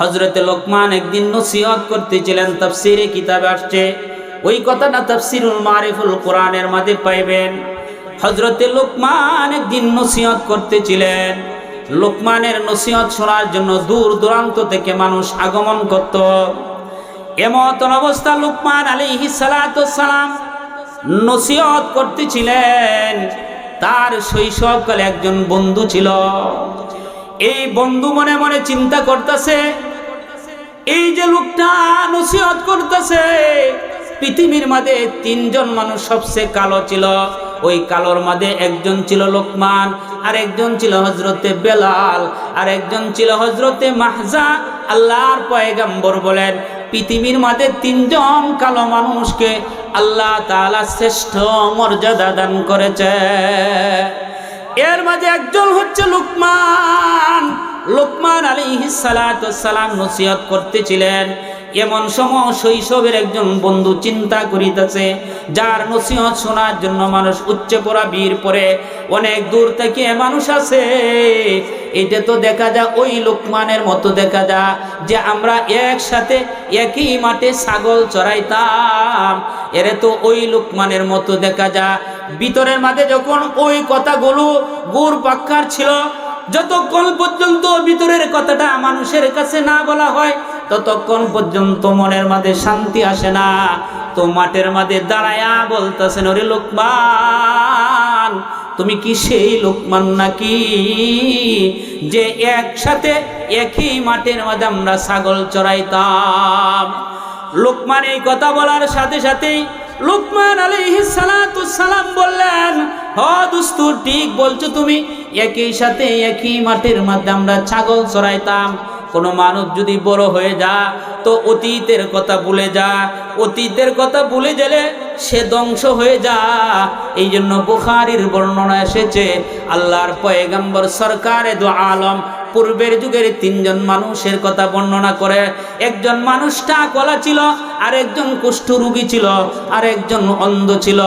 হজরতে লোকমান একদিন নসিহত করতেছিলেন, তাফসিরে কিতাবে আসছে। ওই কথাটা তাফসিরুল মারিফুল কোরআনের মাঝে পাইবেন। হজরতে লোকমান একদিন নসিহত করতেছিলেন। লোকমানের নসিহত শোনার জন্য দূর দূরান্ত থেকে মানুষ আগমন করত। এমতন অবস্থা লোকমান আলাইহিস সালাম নসিহত করতেছিলেন। তার শৈশবকালে একজন বন্ধু ছিল। এই বন্ধু মনে মনে চিন্তা করতেছে এই যে লোকটা নসিহত করতেছে, পৃথিবীর মাঝে তিনজন মানুষ সবচেয়ে কালো ছিল। ওই কালোর মাঝে একজন ছিল লোকমান আর একজন ছিল হজরতে বেলাল আর একজন ছিল হজরতে মাহজা। আল্লাহর পয়গাম্বর বলেন, পৃথিবীর মাঝে তিনজন কালো মানুষকে আল্লাহ তাআলা শ্রেষ্ঠ মর্যাদা দান করেছে। এর মাঝে একজন হচ্ছে লুকমান। লোকমান আলী সালাম নসিহত করতেছিলেন। এমন সময় শৈশবের একজন বন্ধু চিন্তা করিতেছে, যার নসিহত শোনার জন্য মানুষ উচ্চে পড়া বীর পরে অনেক দূর থেকে মানুষ আছে এটা তো দেখা যায় ওই লোকমানের মতো দেখা যায় যে আমরা একসাথে একই মাঠে ছাগল চড়াইতাম। এরে তো ওই লোকমানের মতো দেখা যায়। ভিতরের মাঝে যখন ওই কথাগুলো গুড় পাক্কার ছিল যতক্ষণ পর্যন্ত ভিতরের কথাটা মানুষের কাছে না বলা হয়, ততক্ষণ পর্যন্ত মনের মাঝে শান্তি আসে না। তো মাঠের মাঝে দাঁড়ায়া বলতেছেন, ওরে লোকমান, তুমি কি সেই লোকমান নাকি যে একসাথে একই মাঠের মাঝে আমরা ছাগল চড়াইতাম? লোকমান এই কথা বলার সাথে সাথেই লোকমান আলাইহিস সালাতু সালাম বললেন, হ দোস্ত, ঠিক বলছো তুমি। একই সাথে একই মাঠের মধ্যে আমরা ছাগল চড়াইতাম। কোনো মানুষ যদি বড় হয়ে যা, তো অতীতের কথা ভুলে যা। অতীতের কথা ভুলে গেলে সে ধ্বংস হয়ে যা। এই জন্য বুখারির বর্ণনা এসেছে, আল্লাহর পয়গাম্বর সরকারে দো আলম পূর্বের যুগের তিনজন মানুষের কথা বর্ণনা করে, একজন মানুষটা কলা ছিল আর একজন কুষ্ঠ রুগী ছিল আর একজন অন্ধ ছিল।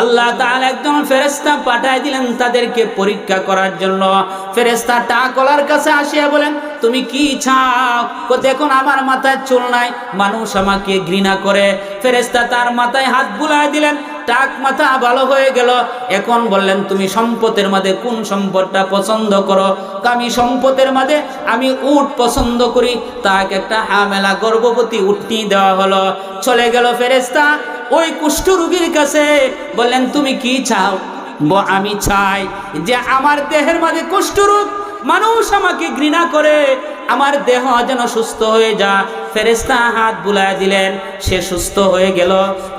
আল্লাহ তাআলা একজন ফেরেস্তা পাঠায় দিলেন তাদেরকে পরীক্ষা করার জন্য। ফেরেস্তা টাকলার কাছে আসিয়া বলেন, তুমি কি চাও? দেখুন, আমার মাথায় চুল নাই, মানুষ আমাকে ঘৃণা করে। ফেরেস্তা তার মাথায় হাত বুলায় দিলেন টাক মাথা ভালো হয়ে গেল। এখন বললেন, তুমি সম্পদের মাঝে কোন সম্পদটা পছন্দ করো? আমি সম্পদের মাঝে, আমি উট পছন্দ করি। তাকে একটা হামেলা গর্ভবতী উটনি দেওয়া হলো। চলে গেল ফেরেস্তা ওই কুষ্ঠ রুগীর কাছে। বললেন, তুমি কি চাও? আমি চাই যে আমার দেহের মাঝে কুষ্ঠরোগ মানুষ আমাকে ঘৃণা করে। আমার দেহ যেন সুস্থ হয়ে যা। ফেরেস্তা হাত বুলায় দিলেন, সে সুস্থ হয়ে গেল।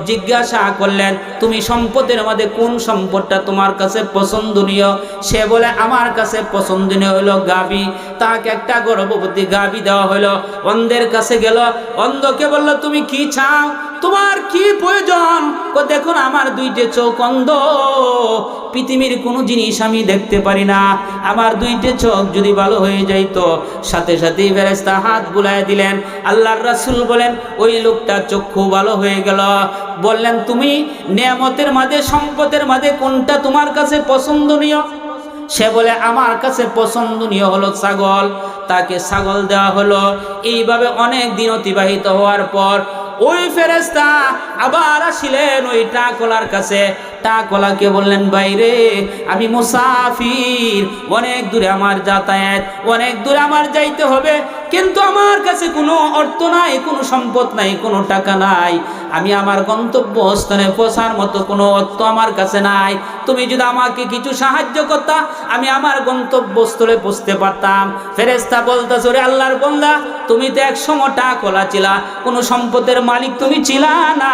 জিজ্ঞাসা করলেন, তুমি সম্পদের মধ্যে কোন সম্পদটা তোমার কাছে পছন্দনীয়? সে বলে, আমার কাছে পছন্দনীয় হলো গাবি। তাকে একটা গর্ভবতী গাবি দেওয়া হলো। অন্ধের কাছে গেল। অন্ধকে বলল, তুমি কি চাও? তোমার কি প্রয়োজন? দেখুন, আমার দুইটে চোখ অন্ধ। পৃথিবীর কোনো জিনিস আমি দেখতে পারি না। আমার দুইটে চোখ যদি ভালো হয়ে যাইতো, সাথে সাথেই ফেরেস্তা হাত বুলায় দিলেন। আল্লাহর রাসূল বলেন, ওই লোকটা চক্ষু ভালো হয়ে গেল। বললেন, তুমি নিয়ামতের মাঝে, সম্পদের মাঝে কোনটা তোমার কাছে পছন্দনীয়? সে বলে, আমার কাছে পছন্দনীয় হলো ছাগল। তাকে ছাগল দেওয়া হলো। এইভাবে অনেক দিন অতিবাহিত হওয়ার পর ওই ফেরেস্তা আবার আসিলেন ওই টাকলার কাছে। টাকলাকে বললেন বাইরে আমি মুসাফির। অনেক দূরে আমার যাতায়াত, অনেক দূরে আমার যাইতে হবে। কিন্তু আমার কাছে কোনো অর্থ নাই, কোনো সম্পদ নাই, কোনো টাকা নাই। আমি আমার গন্তব্য স্থানে পৌঁছার মতো কোনো অর্থ আমার কাছে নাই। তুমি যদি আমাকে কিছু সাহায্য করতা, আমি আমার গন্তব্যস্থলে পৌঁছতে পারতাম। ফেরেস্তা বলতেছ রে আল্লাহর বন্দা, তুমি তো এক সময় টাকলা ছিলা, কোনো সম্পদের মালিক তুমি ছিলা না।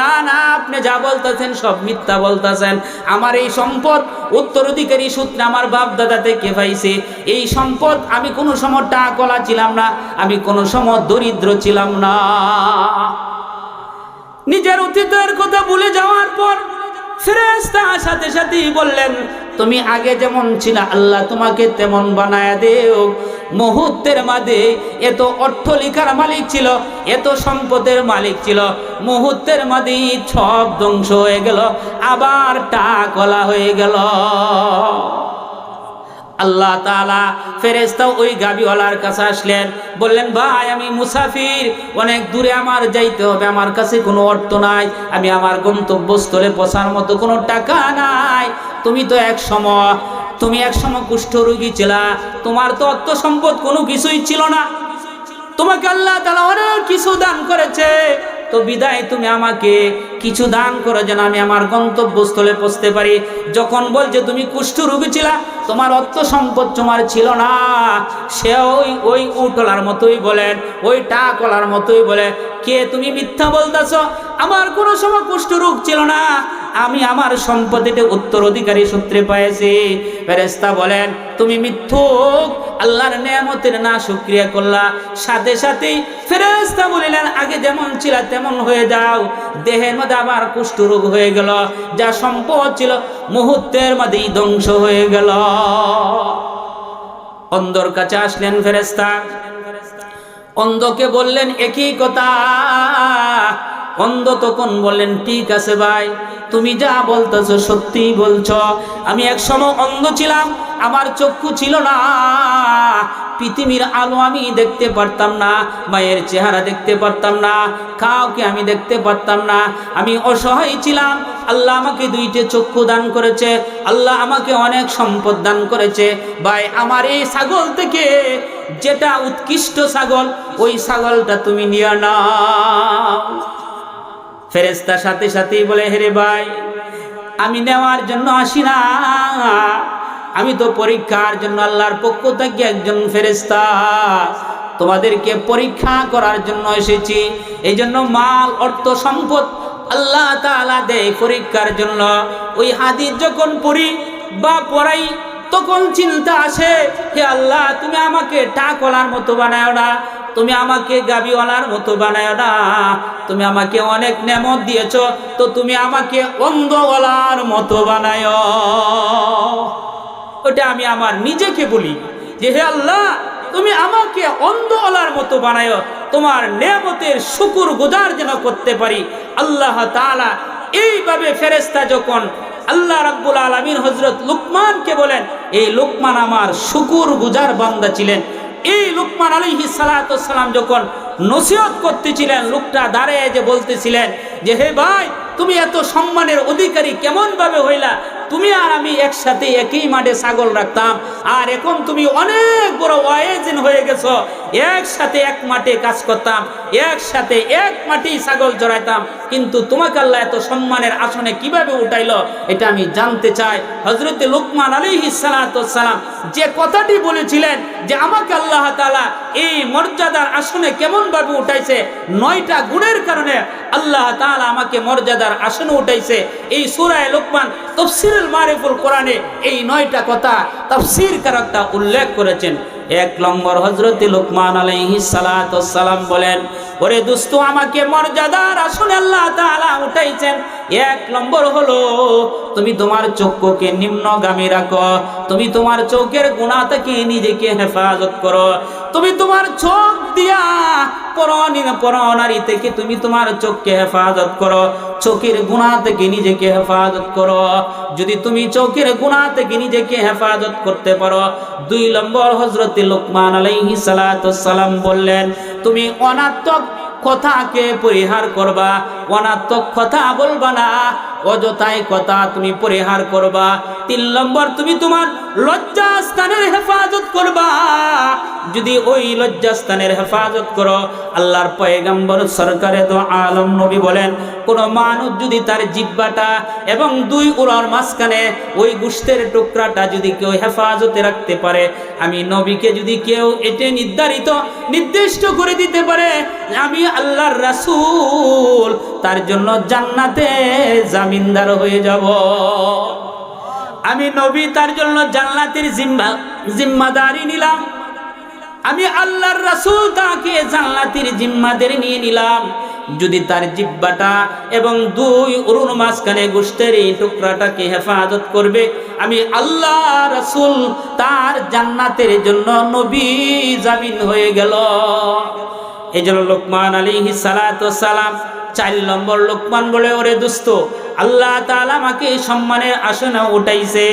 না না, আপনি যা বলতেছেন সব মিথ্যা বলতেছেন। আমার এই সম্পদ উত্তরাধিকারী সূত্রে আমার বাপ দাদা থেকে পাইছে। এই সম্পদ আমি কোনো সময় টাকলা ছিলাম না, আমি কোনো সময় দরিদ্র ছিলাম না। নিজের অতীতের কথা ভুলে যাওয়ার পর ফেরেস্তা সাথে সাথেই বললেন, তুমি আগে যেমন ছিল, আল্লাহ তোমাকে তেমন বানায় দেও। মুহূর্তের মাঝে এত অট্টলিকার মালিক ছিল, এত সম্পদের মালিক ছিল। মুহূর্তের মাঝেই সব ধ্বংস হয়ে গেল, আবার টাকলা হয়ে গেল। আল্লাহ তালা ফেরেস্তা ওই গাবিওয়ালার কাছে আসলেন, বললেন, ভাই, আমি মুসাফির, অনেক দূরে আমার যাইতে হবে, আমার কাছে কোনো অর্থ নাই, আমি আমার গন্তব্যস্থলে পৌঁছার মতো কোনো টাকা নাই, তুমি তো এক সময়, তুমি এক সময় কুষ্ঠ রোগী ছিলা, তোমার তো অর্থ সম্পদ কোনো কিছুই ছিল না, তোমাকে আল্লাহ তালা অনেক কিছু দান করেছে, তো বিদায় তুমি আমাকে কিছু দান করে যেন আমি আমার গন্তব্যস্থলে পৌঁছতে পারি। যখন বলছে, তুমি কুষ্ঠ রোগী ছিলা, তোমার অর্থ সম্পদ তোমার ছিল না। সে ওই ওই উটলার মতোই বলেন ওই টাকলার মতোই বলে, কে তুমি মিথ্যা বলতেছ? আমার কোনো সময় কুষ্ঠ রোগ ছিল না। আমি আমার সম্পদের উত্তরাধিকারী সূত্রে পেয়েছি ফেরেস্তা বলেন, তুমি মিথ্যুক, আল্লাহর নিয়ামতের না শুক্রিয়া করলা। সাথে সাথেই ফেরেস্তা বলিলেন, আগে যেমন ছিল, তেমন হয়ে যাও। দেহের মধ্যে আবার কুষ্ঠরোগ হয়ে গেল, যা সম্পদ ছিল মুহূর্তের মধ্যেই ধ্বংস হয়ে গেল। অন্ধর কাছে আসলেন ফেরেস্তা অন্ধকে বললেন, একই কথা অন্ধ তখন বললেন, ঠিক আছে ভাই, তুমি যা বলতেছো সত্যি বলছো। আমি এক সময় অন্ধ ছিলাম, আমার চক্ষু ছিল না। পৃথিবীর আলো আমি দেখতে পারতাম না, মায়ের চেহারা দেখতে পারতাম না, কাউকে আমি দেখতে পারতাম না। আমি অসহায় ছিলাম, আল্লাহ আমাকে দুইটে চক্ষু দান করেছে, আল্লাহ আমাকে অনেক সম্পদ দান করেছে। ভাই, আমার এই ছাগল থেকে যেটা উৎকৃষ্ট ছাগল, ওই ছাগলটা তুমি নিয়ে নাও। ফেরেস্তার সাথে সাথেই বলে, হেরে ভাই, আমি নেওয়ার জন্য আসি না। আমি তো পরীক্ষার জন্য আল্লাহর পক্ষ থেকে একজন ফেরেস্তা তোমাদেরকে পরীক্ষা করার জন্য এসেছি। এই জন্য মাল, অর্থ, সম্পদ আল্লাহ তাআলা দেয় পরীক্ষার জন্য। ওই হাদিস যখন পড়ি বা পড়াই, তখন চিন্তা আসে, হে আল্লাহ, তুমি আমাকে টাকলার মতো বানায় না। তুমি আমাকে গাবিওয়ালার মতো বানায় না তুমি আমাকে অনেক নেমত দিয়েছ, তো তুমি আমাকে অন্ধওয়ালার মতো বানায়। ওটা আমি আমার নিজেকে বলি যে, হে আল্লাহ, তুমি আমাকে অন্ধওয়ালার মতো বানায়। তোমার নেমতের শুকুর গুজার যেন করতে পারি। আল্লাহ তাআলা এইভাবে ফেরেস্তা যখন আল্লাহ রাব্বুল আলমিন হজরত লুকমানকে বলেন, এই লুকমান আমার শুকুর গুজার বান্দা ছিলেন। এই লুকমান আলী সালাম যখন নসিহত করতেছিলেন, লোকটা দাঁড়িয়ে যে বলতেছিলেন যে, হে ভাই, তুমি এত সম্মানের অধিকারী কেমন ভাবে হইলা? তুমি আর আমি একসাথে একই মাঠে ছাগল রাখতাম। আর এখন তুমি অনেক বড় ওয়াইজিন হয়ে গেছো। একসাথে এক মাঠে কাজ করতাম। একসাথে এক মাটি ছাগল চড়াইতাম কিন্তু তোমাকে আল্লাহ এত সম্মানের আসনে কীভাবে উঠাইলো, এটা আমি জানতে চাই। হজরতে লুকমান আলিহি সালাম যে কথাটি বলেছিলেন যে আমাকে আল্লাহ তালা এই মর্যাদার আসনে কেমন ভাবে উঠাইছে, নয়টা গুণের কারণে আল্লাহ তাআলা আমাকে মর্যাদার আসনে উঠাইছে। এই সুরায় লোকমান তফসিরুল মারিফুল কোরআনে এই নয়টা কথা তফসির কারকটা উল্লেখ করেছেন। এক নম্বর হজরতে লোকমান আলহি সালাম বলেন, ওরে দুস্তু আমাকে মর্যাদার আসলে আল্লাহ তাআলা উঠাইছেন। এক নম্বর হলো, তুমি তোমার চক্ষুকে নিম্নগামী রাখো। তুমি তোমার চোখের গুণা থেকে নিজেকে হেফাজত করো। তুমি তোমার চোখ দিয়া পরনারী থেকে তুমি তোমার চোখকে হেফাজত করো। চোখের গুণা থেকে নিজেকে হেফাজত করো। যদি তুমি চোখের গুণা থেকে নিজেকে হেফাজত করতে পারো, দুই নম্বর হজরত লোকমান আলাইহি সালাম বললেন, তুমি অনাত্মক কথাকে পরিহার করবা, অনাত্মক কথা বলবা না অযথায় কথা তুমি পরিহার করবা। তিন নম্বর, তুমি তোমার লজ্জাস্থানের হেফাজত করবা। যদি ওই লজ্জাস্থানের হেফাজত করো, আল্লাহর পয়গাম্বর, সরকারে তো আলম নবী বলেন, কোন মানুষ যদি তার জিব্বাটা এবং দুই উড়ার মাঝখানে ওই গুষ্টের টুকরাটা যদি কেউ হেফাজতে রাখতে পারে, আমি নবীকে যদি কেউ এটে নির্ধারিত, নির্দিষ্ট করে দিতে পারে, আমি আল্লাহর রাসুল, তার জন্য জান্নাতে জামিনদার হয়ে যাব। আমি নবী, তার জন্য জান্নাতের জিম্মা, জিম্মাদারি নিলাম। আমি আল্লাহর রাসূল তাকে জান্নাতের জিম্মাদের নিয়ে নিলাম। যদি তার জিব্বাটা এবং দুই অরুণ মাঝখানে গোষ্ঠের এই টুকরাটাকে হেফাজত করবে, আমি আল্লাহ রাসূল তার জান্নাতের জন্য নবী জামিন হয়ে গেল। এই জন্য লোকমান আলী সালাম চার নম্বর লোকমান বলে, ওরে দুস্থ আল্লাহ তাআলা আমাকে সম্মানের আসনে উঠাইছে।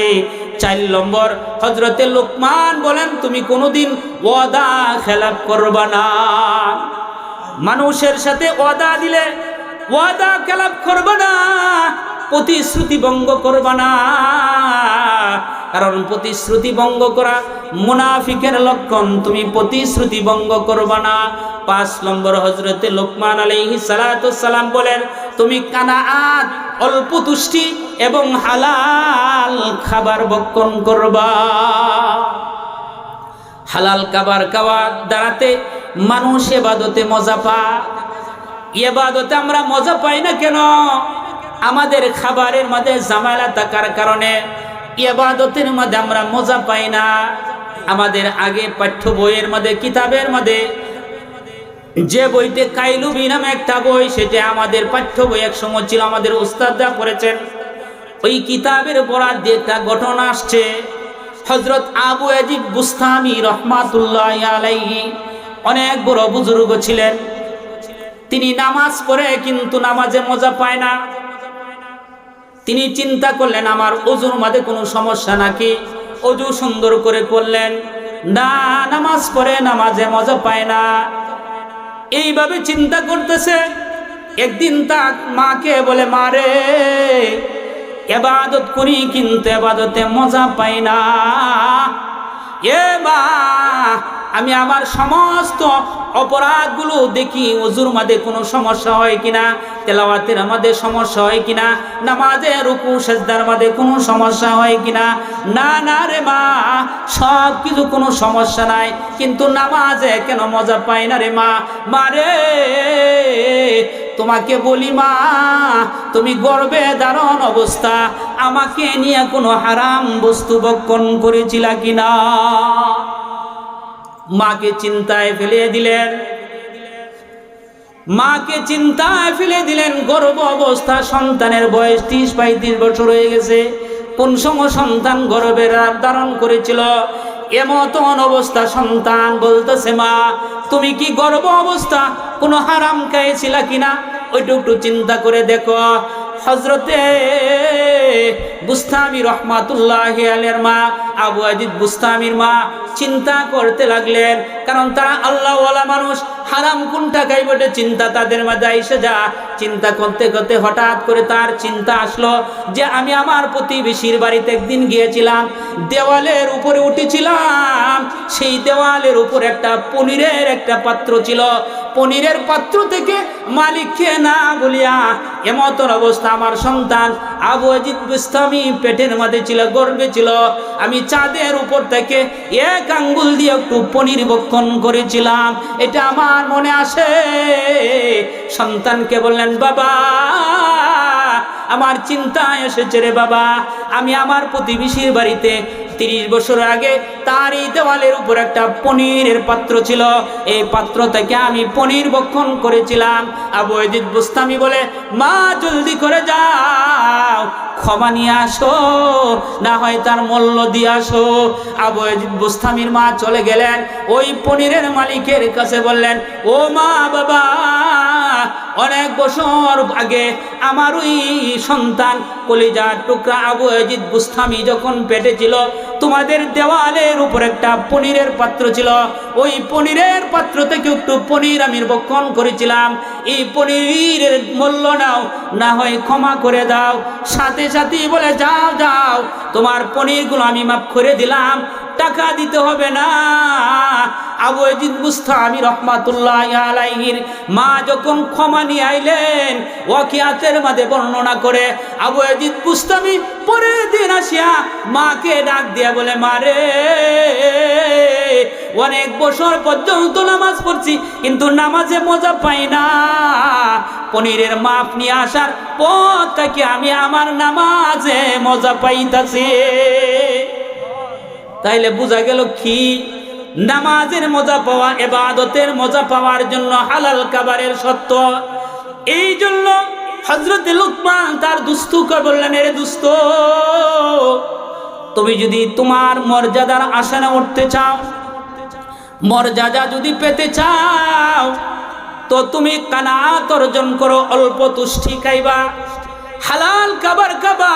চার নম্বর। হজরতে লোকমান বলেন, তুমি কোনোদিন ওয়াদা খেলাপ করবা না। মানুষের সাথে ওয়াদা দিলে ওয়াদা খেলাপ করবা না, প্রতিশ্রুতি ভঙ্গ করবা না। কারণ প্রতিশ্রুতি ভঙ্গ করা মুনাফিকের লক্ষণ, তুমি প্রতিশ্রুতি ভঙ্গ করবা না। পাঁচ নম্বর হজরতে লোকমান আলাইহি সালাম বলেন, তুমি কানাআত, অল্প তুষ্টি এবং হালাল খাবার বক্ষণ করবা। হালাল খাবার খাওয়ার দ্বারাতে মানুষ এবাদতে মজা পায়। এবাদতে আমরা মজা পাই না কেন? আমাদের খাবারের মধ্যে জামালা থাকার কারণে এবাদতের মধ্যে আমরা মজা পাই না। আমাদের আগে পাঠ্য বইয়ের মধ্যে, কিতাবের মধ্যে যে বইতে কাইলুবি নামে একটা বই, সেটা আমাদের পাঠ্য বই এক সময় ছিল, আমাদের উস্তাদরা পড়েছেন। ওই কিতাবের পড়ার দিয়ে একটা ঘটনা আসছে। হজরত আবু আজিব বুস্তামি রহমাতুল্লাহ আলাইহি অনেক বড় বুজুর্গ ছিলেন। তিনি নামাজ পড়ে কিন্তু নামাজে মজা পায় না। তিনি চিন্তা করলেন, আমার অজুর মাঝে কোনো সমস্যা নাকি? অজু সুন্দর করে করলেন। না, নামাজ পড়ে নামাজে মজা পায় না। এইভাবে চিন্তা করতেছে। একদিন তার মাকে বলে মারে এবাদত করি, কিন্তু এবাদতে মজা পাই না। এ মা, আমি আমার সমস্ত অপরাধগুলো দেখি অজুর মাঝে কোনো সমস্যা হয় কিনা, তেলাওয়াতের আমাদের সমস্যা হয় কিনা, নামাজে রুকু, সেজদার মাঝে কোনো সমস্যা হয় কিনা। না না রে মা, সব কিছু কোনো সমস্যা নাই, কিন্তু নামাজে কেন মজা পাই না রে মা? মারে তোমাকে বলি মা, তুমি গর্বে দারণ অবস্থা, আমাকে নিয়ে কোনো হারাম বস্তু বক্ষণ করেছিলা কিনা? মাকে চিন্তায় ফেলে দিলেন। মাকে চিন্তায় ফেলে দিলেন গর্ব অবস্থা, সন্তানের বয়স ত্রিশ পঁয়ত্রিশ বছর হয়ে গেছে। কোন সময় সন্তান গর্বের ধারণ করেছিল? এমতন অবস্থা, সন্তান বলতেছে মা, তুমি কি গর্ব অবস্থা? কোনো হারাম খাইছিলা কিনা? ওইটু একটু চিন্তা করে দেখো। হজরতে বুস্তামি রহমাতুল্লাহ আলের মা, আবু আজিদ বুস্তামির মা চিন্তা করতে লাগলেন, কারণ তারা আল্লাহওয়ালা মানুষ। হারাম কোনটা খাইব এটা চিন্তা তাদের মাঝে এসে যা। চিন্তা করতে করতে হঠাৎ করে তার চিন্তা আসলো যে আমি আমার প্রতিবেশীর বাড়িতে একদিন গিয়েছিলাম, দেওয়ালের উপরে উঠেছিলাম। সেই দেওয়ালের উপর একটা পনিরের একটা পাত্র ছিল। পনিরের পাত্র থেকে মালিককে না বলিয়া এমতন অবস্থা আমার সন্তান। আবু অজিত বুস্তামি পেটের মধ্যে ছিল গর্বে ছিল। আমি চাঁদের উপর থেকে এক আঙ্গুল দিয়ে একটু পনির বক্ষণ করেছিলাম। এটা আমার মনে আসে। সন্তানকে বললেন, বাবা, আমার চিন্তা এসেছে রে বাবা। আমি আমার প্রতিবেশীর বাড়িতে তিরিশ বছর আগে তার এই দেওয়ালের উপর একটা পনিরের পাত্র ছিল। এই পাত্র থেকে আমি পনির বক্ষণ করেছিলাম। আবু এদিত বুস্তামি বলে, মা, জলদি করে যাও, ক্ষমা নিয়ে আসো, না হয় তার মূল্য দিয়ে আসো। আবু এজিদ বুস্তামির মা চলে গেলেন। ওই পনিরের মালিকের কাছে বললেন, ও মা, বাবা, অনেক বছর আগে আমার ওই সন্তান কলিজার টুকরা আবু এজিদ বুস্তামি যখন পেটে ছিল তোমাদের দেওয়ালের উপর একটা পনিরের পাত্র ছিল। ওই পনিরের পাত্র থেকে একটু পনির আমি বক্ষণ করেছিলাম। এই পনিরের মূল্য নাও, না হয় ক্ষমা করে দাও। সাথে সাথে বলে, যাও যাও, তোমার পনিরগুলো আমি মাফ করে দিলাম। টাকা দিতে হবে না। আবু এজিদ মুস্তামি রহমাতুল্লাহ আলাইহির মা যখন ক্ষমা নিয়ে আইলেন, ওয়াকিয়াতের মাঝে বর্ণনা করে আবু এজিদ মুস্তামি পরের দিন আসিয়া মাকে ডাক দিয়া বলে মারে অনেক বছর পর্যন্ত নামাজ পড়ছি, কিন্তু নামাজে মজা পাই না। পনিরের মাপ নিয়ে আসার পর থেকে আমি আমার নামাজে মজা পাইতাছি। তাইলে বোঝা গেল কি? নামাজের মজা পাওয়া এবাদতের মজা পাওয়ার জন্য হালাল কাবারের সত্য এই জন্য হজরত লুকমান তার দুস্তুকে বললেন, এরে দুস্ত, তুমি যদি তোমার মর্যাদার আসনে উঠতে চাও, মর্যাদা যদি পেতে চাও, তো তুমি কানাত অর্জন করো, অল্প তুষ্টি খাইবা, হালাল কাবার খাবা,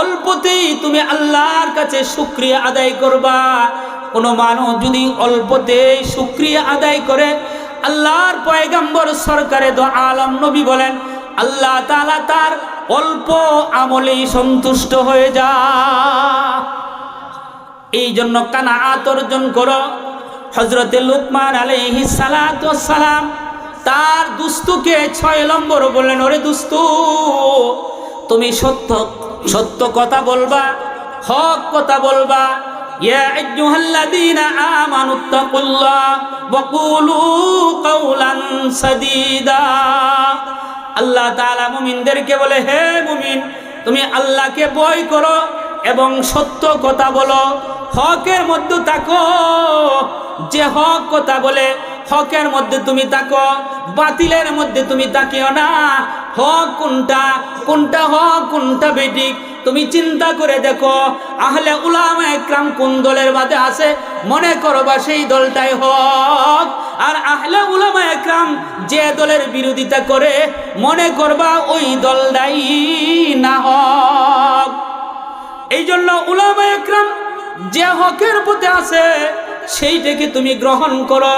অল্পতেই তুমি আল্লাহর কাছে শুক্রিয়া আদায় করবা। কোনো মানুষ যদি অল্পতে শুক্রিয়া আদায় করে, আল্লাহর পয়গাম্বর সরকারে তো আলম নবী বলেন, আল্লাহ তালা তার অল্প আমলেই সন্তুষ্ট হয়ে যা। এই জন্য কানাআত অর্জন করো। হজরতে লুকমান আলাইহি সালাম তার দুস্তুকে ছয় নম্বর বললেন, ওরে দুস্তু, তুমি সত্য সত্য কথা বলবা, হক কথা বলবা ইয়া আইয়ুহাল্লাযীনা اتقوا الله وقولوا قولا سديدا আল্লাহ তাআলা মুমিনদেরকে বলে, হে মুমিন, তুমি আল্লাহকে ভয় করো এবং সত্য কথা বলো। হকের মধ্যে থাকো। যে হক কথা বলে হকের মধ্যে তুমি থাকো, বাতিলের মধ্যে তুমি তাকিও না। হক কোনটা? কোনটা হক, কোনটা বেটিক তুমি চিন্তা করে দেখো, আহলে উলামা একরাম কোন দলের মাঝে আছে? মনে করবা সেই দলটাই হক। আর আহলে উলামা একরাম যে দলের বিরোধিতা করে, মনে করবা ওই দলটাই না হক। এই জন্য উলামা একরাম যে হকের পথে আছে, সেইটাকে তুমি গ্রহণ করো।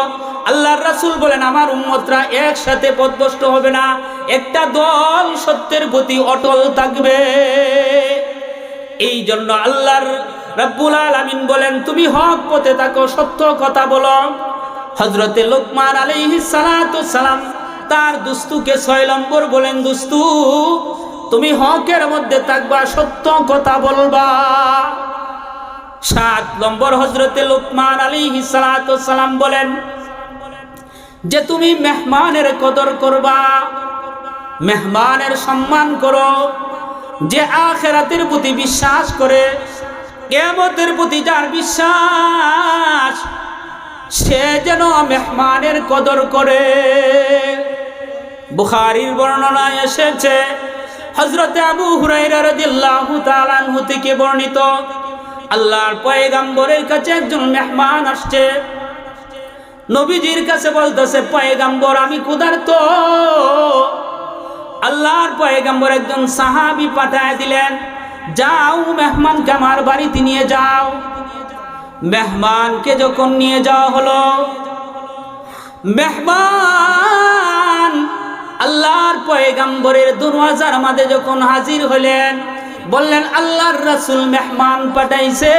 আল্লাহর রাসূল বলেন, আমার উম্মতরা একসাথে পথভ্রষ্ট হবে না। একটা দল সত্যের প্রতি অটল থাকবে। এই জন্য আল্লাহর রাব্বুল আলামিন বলেন, তুমি হক পথে থাকো, সত্য কথা বলো। হজরতে লোকমান আলাইহিস সালাতু সালাম তার দুস্তুকে ছয় নম্বর বলেন, দুস্তু, তুমি হকের মধ্যে থাকবা, সত্য কথা বলবা। সাত নম্বর হজরতে লোকমান সালাতু সালাম বলেন যে তুমি মেহমানের কদর করবা, মেহমানের সম্মান করো, যে আখেরাতের প্রতি বিশ্বাস করে কেমতের প্রতি যার বিশ্বাস, সে যেন মেহমানের কদর করে। বুখারির বর্ণনায় এসেছে হজরতে আবু থেকে বর্ণিত, আল্লাহর পয়গাম্বরের কাছে একজন মেহমান আসছে নবীজির কাছে বলতেছে, পয়গাম্বর, আমি ক্ষুধার্ত। আল্লাহর পয়গাম্বর একজন সাহাবি পাঠায় দিলেন, যাও মেহমানকে আমার বাড়িতে নিয়ে যাও। মেহমানকে যখন নিয়ে যাওয়া হলো, মেহমান আল্লাহর পয়গাম্বরের দরওয়াজার মাঝে যখন হাজির হলেন, বললেন, আল্লাহর রাসূল মেহমান পাঠাইছে।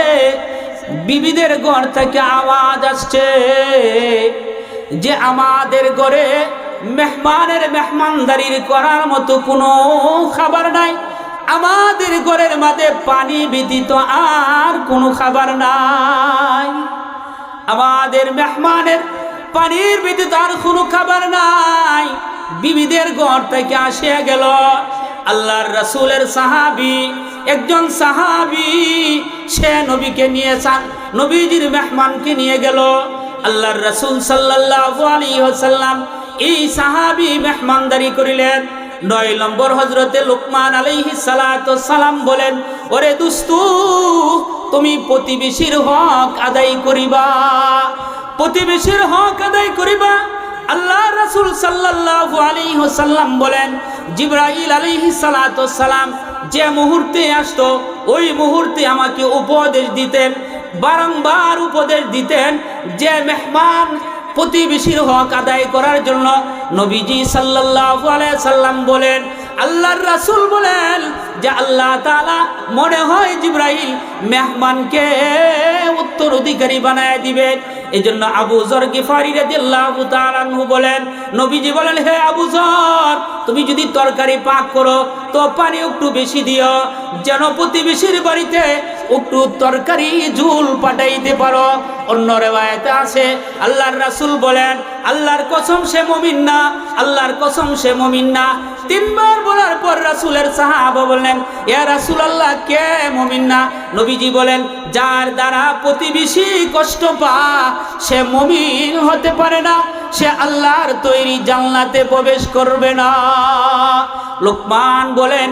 বিবিদের ঘর থেকে আওয়াজ আসছে যে আমাদের ঘরে মেহমানের মেহমানদারির করার মতো কোনো খাবার নাই। আমাদের ঘরের মাঝে পানি ব্যতীত আর কোনো খাবার নাই। আমাদের মেহমানের পানির ব্যতীত আর কোনো খাবার নাই। বিবিদের ঘর থেকে আসে গেল আল্লাহর রসুলের সাহাবি একজন সাহাবি, সে নবীকে নিয়ে চান, নবীজির মেহমানকে নিয়ে গেল। আল্লাহর রসুল সাল্লাল্লাহু আলাইহি ওয়াসাল্লাম এই সাহাবি মেহমানদারি করিলেন। নয় নম্বর হজরতে লুকমান আলাইহি সালাম বলেন, ওরে দুস্তু তুমি প্রতিবেশীর হক আদায় করিবা। প্রতিবেশীর হক আদায় করিবা। আল্লাহ রাসূল সাল্লাল্লাহু আলাইহি ওয়াসাল্লাম বলেন, জিবরাইল আলাইহি সালাম যে মুহূর্তে আসতো, ওই মুহূর্তে আমাকে উপদেশ দিতেন, বারংবার উপদেশ দিতেন যে মেহমান প্রতিবেশীর হক আদায় করার জন্য নবীজি আলাইহি সাল্লাম বলেন, আল্লাহর রাসূল বলেন যে আল্লাহ তাআলা মনে হয় জিব্রাইল মেহমানকে উত্তর অধিকারী বানায় দিবেন এই জন্য আবু জর গিফারি রাদিয়াল্লাহু তাআলা আনহু বলেন, নবীজি বলেন, হে আবু জর, তুমি যদি তরকারি পাক করো তো পানি একটু বেশি দিও। যেন প্রতিবেশীর বাড়িতে একটু তরকারি, ঝুল পাঠাইতে পারো। অন্য রেওয়ায়তে আছে, আল্লাহর রাসূল বলেন, আল্লাহর কসম সে মুমিন না, আল্লাহর কসম সে মুমিন না। তিনবার বলার পর রাসূলের সাহাবা বললেন, ইয়া রাসূলুল্লাহ, কে মুমিন না? নবীজি বলেন, যার দ্বারা প্রতিবেশী কষ্ট পা সে মুমিন হতে পারে না। সে আল্লাহর তৈরি জান্নাতে প্রবেশ করবে না। লোকমান বলেন,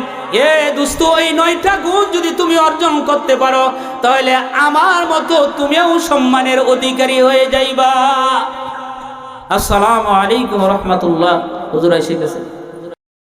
এ দুস্থ ওই নয়টা গুণ যদি তুমি অর্জন করতে পারো, তাহলে আমার মতো তুমিও সম্মানের অধিকারী হয়ে যাইবা। আসসালামু আলাইকুম রহমতুল্লাহ। হুজুর এসে গেছে।